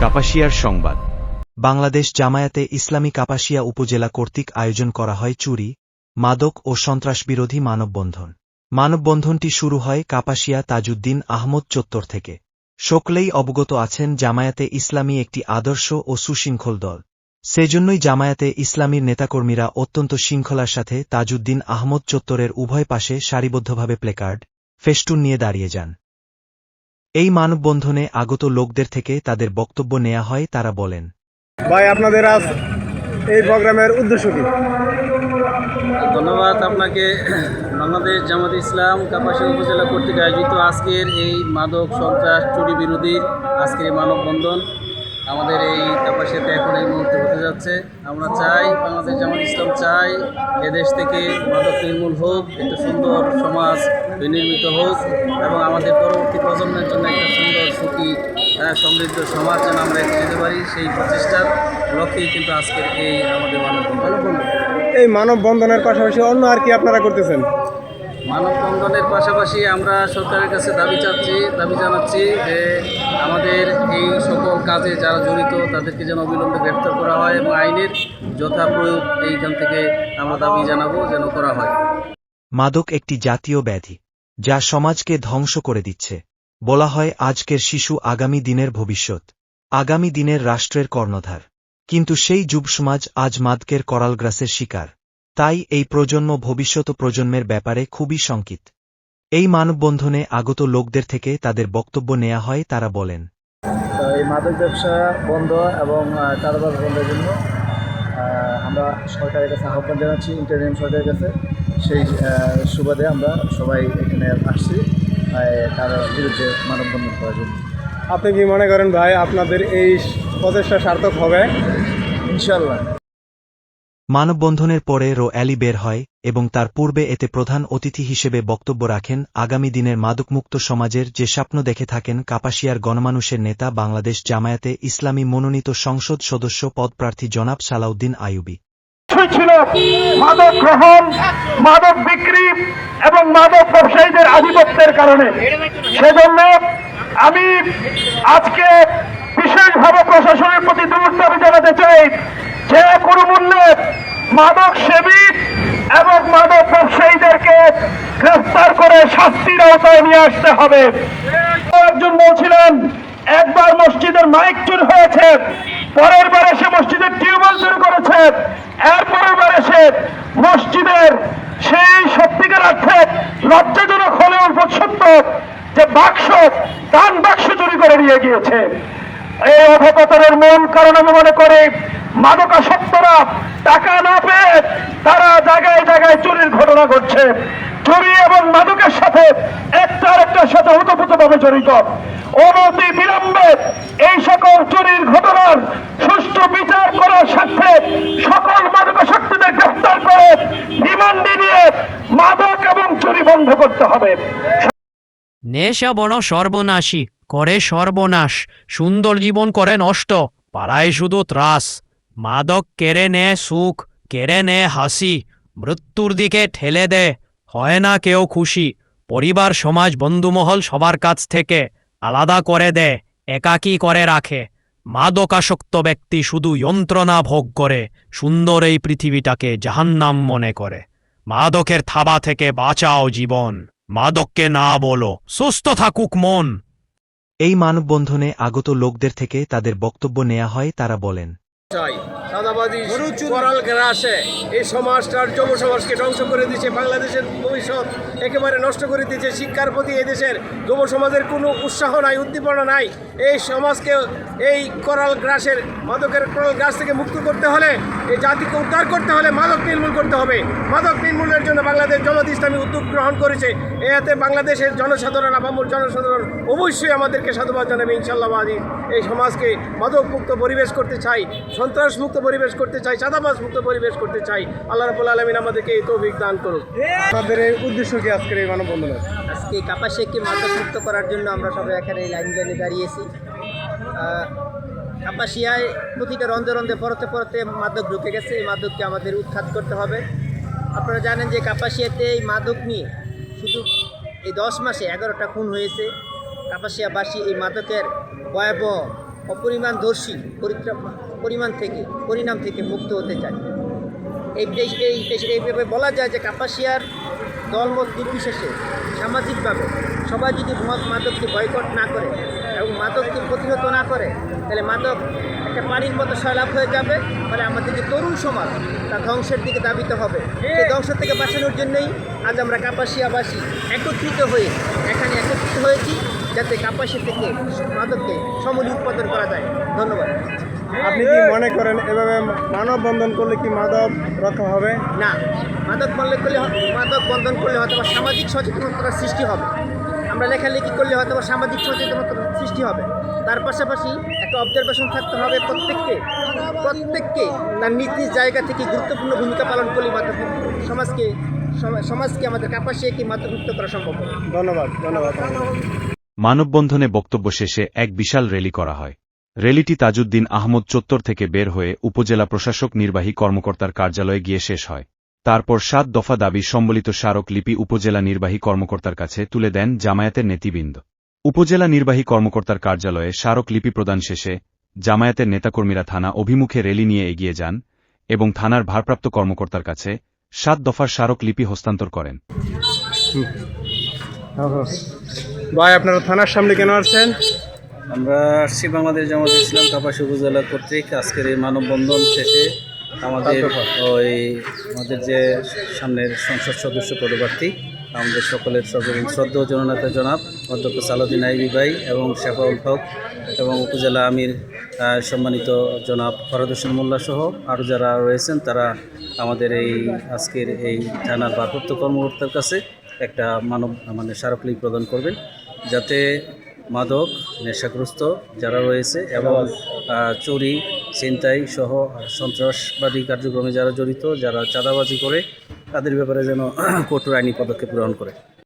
কাপাসিয়ার সংবাদ। বাংলাদেশ জামায়াতে ইসলামী কাপাসিয়া উপজেলা কর্তৃক আয়োজন করা হয় চুরি, মাদক ও সন্ত্রাসবিরোধী মানববন্ধন। মানববন্ধনটি শুরু হয় কাপাসিয়া তাজউদ্দিন আহমদ চত্বর থেকে। সকলেই অবগত আছেন জামায়াতে ইসলামী একটি আদর্শ ও সুশৃঙ্খল দল। সেজন্যই জামায়াতে ইসলামীর নেতাকর্মীরা অত্যন্ত শৃঙ্খলার সাথে তাজউদ্দিন আহমদ চত্বরের উভয় পাশে সারিবদ্ধভাবে প্লেকার্ড, ফেস্টুন নিয়ে দাঁড়িয়ে যান। এই মানববন্ধনে আগত লোকদের থেকে তাদের বক্তব্য নেওয়া হয় তারা বলেন। ভাই আপনাদের আজ এই প্রোগ্রামের উদ্দেশ্য কি? ধন্যবাদ আপনাকে। বাংলাদেশ জামাত ইসলাম কাপাসী উপজেলা কর্তৃক আয়োজিত আজকের এই মাদক সন্ত্রাস চুরি বিরোধী আজকের এই মানববন্ধন। আমাদের এই কাপাসিয়াতে এখন এই মুহূর্তে হতে যাচ্ছে। আমরা চাই বাংলাদেশ জামাত ইসলাম চাই এদেশ থেকে মাদক নির্মূল হোক একটা সুন্দর সমাজ বিনির্মিত হোক এবং আমাদের পরবর্তী প্রজন্মের জন্য একটা সুন্দর সুখী সমৃদ্ধ সমাজ যেন আমরা এগিয়ে যেতে পারি। সেই প্রচেষ্টার লক্ষ্যেই কিন্তু আজকের এই আমাদের মানববন্ধন। এই মানববন্ধনের পাশাপাশি অন্য আর কি আপনারা করতেছেন? মানববন্ধনের পাশাপাশি আমরা সরকারের কাছে দাবি চাচ্ছি দাবি জানাচ্ছি যে এই সকল কাজে যারা জড়িত, তাদেরকে যেন অবিলম্বে গ্রেপ্তার করা হয় এবং আইনের যথা প্রয়োগ এইখান থেকে আমরা দাবি জানাব যেন করা হয়। মাদক একটি জাতীয় ব্যাধি, যা সমাজকে ধ্বংস করে দিচ্ছে। বলা হয়, আজকের শিশু আগামী দিনের ভবিষ্যৎ, আগামী দিনের রাষ্ট্রের কর্ণধার। কিন্তু সেই যুবসমাজ আজ মাদকের করালগ্রাসের শিকার। তাই এই প্রজন্ম ভবিষ্যৎ প্রজন্মের ব্যাপারে খুবই শঙ্কিত। এই মানববন্ধনে আগত লোকদের থেকে তাদের বক্তব্য নেওয়া হয়, তারা বলেন এই মাদক ব্যবসা বন্ধ এবং কারোবার বন্ধের জন্য আমরা সরকারের কাছে আহ্বান জানাচ্ছি ইন্টারনিয়াম সরকারের কাছে। সেই সুবাদে আমরা সবাই এখানে আসছি তার বিরুদ্ধে মানববন্ধন করার জন্য। আপনি কি মনে করেন ভাই আপনাদের এই প্রচেষ্টা সার্থক হবে? ইনশাল্লাহ মানববন্ধনের পরে রো অ্যালি বের হয় এবং তার পূর্বে এতে প্রধান অতিথি হিসেবে বক্তব্য রাখেন আগামী দিনের মাদকমুক্ত সমাজের যে স্বপ্ন দেখে থাকেন কাপাসিয়ার গণমানুষের নেতা বাংলাদেশ জামায়াতে ইসলামী মনোনীত সংসদ সদস্য পদপ্রার্থী জনাব সালাউদ্দিন কিছুই ছিল মাদক গ্রহণ, মাদক বিক্রি এবং মাদক ব্যবসায়ীদের আধিপত্যের কারণে। সেজন্য আমি আজকে বিশেষভাবে প্রশাসনের প্রতি দূর দাবি জানাতে চাই যে কোনো মূল্যে মাদক সেবী এবং মাদক ব্যবসায়ীদেরকে গ্রেফতার করে শাস্তির আওতায় নিয়ে আসতে হবে। একজন বলছিলেন, একবার মসজিদের মাইক চুর হয়েছে, পরের বার এসে মসজিদের টিউবওয়েল চুরি করেছে, এরপরের বার এসে মসজিদের সেই সত্যিকার অর্থে লজ্জাজনক হলেও সত্য যে বাক্স, দান বাক্স চুরি করে নিয়ে গিয়েছে। এই অধপতনের মূল কারণ আমি মনে করি মাদকাসক্তরা টাকা না পেয়ে তারা জায়গায় জায়গায় চুরির ঘটনা ঘটছে। চুরি এবং মাদকের সাথে একটা আরেকটার সাথে ওতপ্রোতভাবে জড়িত। অনতি বিলম্বে এই সকল চুরির ঘটনার সুষ্ঠু বিচার করার স্বার্থে সকল মাদকাসক্তদের গ্রেফতার করে রিমান্ডে নিয়ে মাদক এবং চুরি বন্ধ করতে হবে। নেশা বড় সর্বনাশী, করে সর্বনাশ, সুন্দর জীবন করে নষ্ট, পাড়ায় শুধু ত্রাস। মাদক কেড়ে নেয় সুখ, কেড়ে নেয় হাসি, মৃত্যুর দিকে ঠেলে দেয় হয় না কেউ খুশি। পরিবার, সমাজ, বন্ধুমহল সবার কাছ থেকে আলাদা করে দেয় একাকী করে রাখে। মাদকাসক্ত ব্যক্তি শুধু যন্ত্রণা ভোগ করে, সুন্দর এই পৃথিবীটাকে জাহান্নাম মনে করে। মাদকের থাবা থেকে বাঁচাও জীবন। মাদককে না বলো, সুস্থ থাকুক মন। এই মানববন্ধনে আগত লোকদের থেকে তাদের বক্তব্য নেওয়া হয়, তারা বলেন চাই। সাদাবাদী করাল গ্রাসে। এই সমাজটার যুব সমাজকে ধ্বংস করে দিচ্ছে বাংলাদেশের ভবিষ্যৎ একেবারে নষ্ট করে দিচ্ছে শিক্ষার প্রতি এই দেশের যুব সমাজের কোনো উৎসাহ নাই, উদ্দীপনা নাই। এই সমাজকে এই করাল গ্রাসের, মাদকের করাল গ্রাস থেকে মুক্ত করতে হলে, এই জাতিকে উদ্ধার করতে হলে মাদক নির্মূল করতে হবে। মাদক নির্মূলের জন্য বাংলাদেশ জমাত ইসলামী উদ্যোগ গ্রহণ করেছে। এতে বাংলাদেশের জনসাধারণ, আপামর জনসাধারণ অবশ্যই আমাদেরকে সাধুবাদ জানাবে। ইনশাল্লাহ এই সমাজকে মাদক মুক্ত পরিবেশ করতে চাই। সন্ত্রাস মুক্ত পরিবেশ করতে চাই চাঁদাবাজ মুক্ত পরিবেশ করতে চাই আল্লাহ রাবুল আলমিন আমাদেরকে এই তৌফিক দান করুক। আপনাদের এই উদ্দেশ্য কি আজকের এই মানববন্ধনের? আজকে কাপাসিয়াকে মাদকমুক্ত করার জন্য আমরা সবাই এখানে এই লাইন লাইনে দাঁড়িয়েছি। কাপাসিয়ায় প্রতিটা রন্ধে রন্ধে পরতে পরতে মাদক ঢুকে গেছে এই মাদককে আমাদের উৎখাত করতে হবে। আপনারা জানেন যে কাপাসিয়াতে এই মাদক নিয়ে শুধু এই দশ মাসে এগারোটা খুন হয়েছে। কাপাসিয়াবাসী এই মাদকের ভয়াবহ অপরিমাণ দর্শী পরিত্রা- পরিমাণ থেকে, পরিণাম থেকে মুক্ত হতে এই এই এই- এইভাবে বলা যায় যে কাপাসিয়ার দলমত নির্বিশেষে সামাজিকভাবে সবাই যদি মদ মাদককে বয়কট না করে এবং মাদককে প্রতিহত না করে, তাহলে মাদক একটা পানির মতো সয়লাভ হয়ে যাবে। ফলে আমাদের যে তরুণ সমাজ, তা ধ্বংসের দিকে দাবিত হবে। সেই ধ্বংস থেকে বাঁচানোর জন্যই আজ আমরা কাপাসিয়াবাসী একত্রিত হয়ে, এখানে একত্রিত হয়েছি যাতে কাপাসি থেকে মাদককে সমূল উৎপাদন করা যায়। ধন্যবাদ। আপনি কি মনে করেন এভাবে মানববন্ধন করলে কি মাদক রক্ষা হবে? না মাদক বন্ধন করলে মাদক বন্ধন করলে হয়তো বা সামাজিক সচেতনতার সৃষ্টি হবে। আমরা লেখালেখি করলে হয়তো বা সামাজিক সচেতনতার সৃষ্টি হবে। তার পাশাপাশি একটা অবজারভেশন থাকতে হবে প্রত্যেককে প্রত্যেককে তার নিজ নিজ জায়গা থেকে গুরুত্বপূর্ণ ভূমিকা পালন করলে মাদক সমাজকে সম- সমাজকে আমাদের কাপাসিয়ে কি মাদকমুক্ত করা সম্ভব হবে। ধন্যবাদ ধন্যবাদ। মানববন্ধনে বক্তব্য শেষে এক বিশাল র্যালি করা হয়। র্যালিটি তাজউদ্দিন আহমদ চত্বর থেকে বের হয়ে উপজেলা প্রশাসক নির্বাহী কর্মকর্তার কার্যালয়ে গিয়ে শেষ হয়। তারপর সাত দফা দাবি সম্বলিত স্মারক লিপি উপজেলা নির্বাহী কর্মকর্তার কাছে তুলে দেন জামায়াতের নেতৃবৃন্দ। উপজেলা নির্বাহী কর্মকর্তার কার্যালয়ে স্মারক লিপি প্রদান শেষে জামায়াতের নেতাকর্মীরা থানা অভিমুখে রেলি নিয়ে এগিয়ে যান এবং থানার ভারপ্রাপ্ত কর্মকর্তার কাছে সাত দফার স্মারক লিপি হস্তান্তর করেন। ভাই, আপনারা থানার সামনে কেন আসছেন? আমরা আসছি বাংলাদেশ জামাত ইসলাম কাপাসী উপজেলা কর্তৃক আজকের এই মানববন্ধন শেষে। আমাদের ওই আমাদের যে সামনের সংসদ সদস্য পদপ্রার্থী আমাদের সকলের সর্বদিন শ্রদ্ধা জননেতা জনাব অধ্যক্ষ সালাউদ্দিন আইবি ভাই এবং শেফাউল হক এবং উপজেলা আমির সম্মানিত জনাব ফরদ হোসেন মোল্লা সহ আরও যারা রয়েছেন তারা আমাদের এই আজকের এই থানার ভারপ্রাপ্ত কর্মকর্তার কাছে একটা মানব মানে স্মারকলিপি প্রদান করবেন। যাতে মাদক, নেশাগ্রস্ত যারা রয়েছে এবং চুরি, ছিনতাই সহ সন্ত্রাসবাদী কার্যক্রমে যারা জড়িত, যারা চাঁদাবাজি করে, তাদের ব্যাপারে যেন কঠোর আইনি পদক্ষেপ গ্রহণ করে।